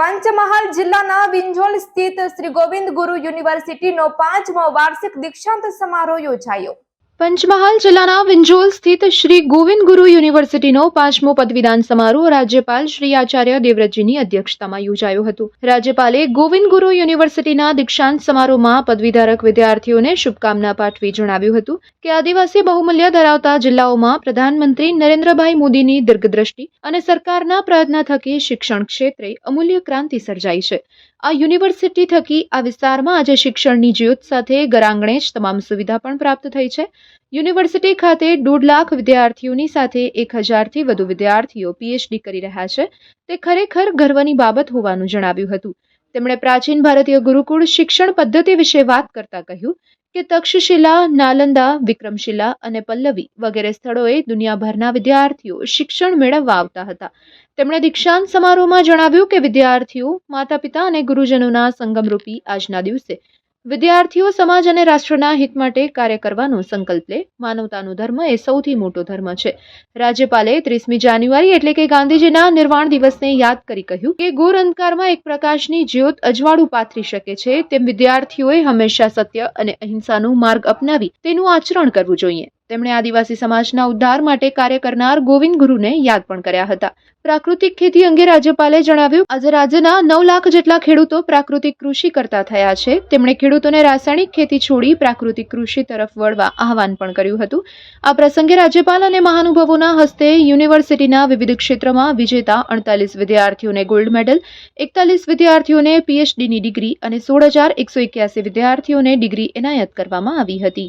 પંચમહાલ જિલ્લાના વિંજોલ સ્થિત શ્રી ગોવિંદ ગુરુ યુનિવર્સિટીનો પાંચમો વાર્ષિક દીક્ષાંત સમારોહ યોજાયો. પંચમહાલ જિલ્લાના વિંજોલ સ્થિત શ્રી ગોવિંદ ગુરુ યુનિવર્સિટીનો પાંચમો પદવીદાન સમારોહ રાજ્યપાલ શ્રી આચાર્ય દેવવ્રતજીની અધ્યક્ષતામાં યોજાયો હતો. રાજ્યપાલે ગોવિંદ ગુરુ યુનિવર્સિટીના દીક્ષાંત સમારોહમાં પદવીધારક વિદ્યાર્થીઓને શુભકામના પાઠવી જણાવ્યું હતું કે આદિવાસી બહુમૂલ્ય ધરાવતા જિલ્લાઓમાં પ્રધાનમંત્રી નરેન્દ્રભાઈ મોદીની દીર્ઘદ્રષ્ટિ અને સરકારના પ્રયત્ન થકી શિક્ષણ ક્ષેત્રે અમૂલ્ય ક્રાંતિ સર્જાઈ છે. આ યુનિવર્સિટી થકી આ વિસ્તારમાં આજે શિક્ષણની જ્યોત સાથે ઘરાંગણે જ તમામ સુવિધા પણ પ્રાપ્ત થઈ છે. યુનિવર્સિટી ખાતે દોઢ લાખ વિદ્યાર્થીઓની સાથે એક હજારથી વધુ વિદ્યાર્થીઓ પીએચડી કરી રહ્યા છે. તે ખરેખર ગર્વની બાબત હોવાનું જણાવ્યું હતું. તેમણે પ્રાચીન ભારતીય ગુરુકુળ શિક્ષણ પદ્ધતિ વિશે વાત કરતા કહ્યું કે તક્ષશિલા, નાલંદા, વિક્રમશિલા અને પલ્લવી વગેરે સ્થળોએ દુનિયાભરના વિદ્યાર્થીઓ શિક્ષણ મેળવવા આવતા હતા. તેમણે દીક્ષાંત સમારોહમાં જણાવ્યું કે વિદ્યાર્થીઓ માતા પિતા અને ગુરુજનોના સંગમરૂપી આજના દિવસે વિદ્યાર્થીઓ સમાજ અને રાષ્ટ્રના હિત માટે કાર્ય કરવાનો સંકલ્પ લે. માનવતાનો ધર્મ એ સૌથી મોટો ધર્મ છે. રાજ્યપાલે ત્રીસમી જાન્યુઆરી એટલે કે ગાંધીજીના નિર્વાણ દિવસને યાદ કરી કહ્યું કે ઘોર અંધકારમાં એક પ્રકાશની જ્યોત અજવાળું પાથરી શકે છે, તેમ વિદ્યાર્થીઓએ હંમેશા સત્ય અને અહિંસાનો માર્ગ અપનાવી તેનું આચરણ કરવું જોઈએ. તેમણે આદિવાસી સમાજના ઉદ્ધાર માટે કાર્ય કરનાર ગોવિંદ ગુરુને યાદ પણ કર્યા હતા. પ્રાકૃતિક ખેતી અંગે રાજ્યપાલે જણાવ્યું, આજે રાજ્યના નવ લાખ જેટલા ખેડૂતો પ્રાકૃતિક કૃષિ કરતા થયા છે. તેમણે ખેડૂતોને રાસાયણિક ખેતી છોડી પ્રાકૃતિક કૃષિ તરફ વળવા આહવાન પણ કર્યું હતું. આ પ્રસંગે રાજ્યપાલ અને મહાનુભાવોના હસ્તે યુનિવર્સિટીના વિવિધ ક્ષેત્રમાં વિજેતા અડતાલીસ વિદ્યાર્થીઓને ગોલ્ડ મેડલ, એકતાલીસ વિદ્યાર્થીઓને પીએચડીની ડિગ્રી અને સોળ હજાર એકસો એક્યાસી વિદ્યાર્થીઓને ડિગ્રી એનાયત કરવામાં આવી હતી.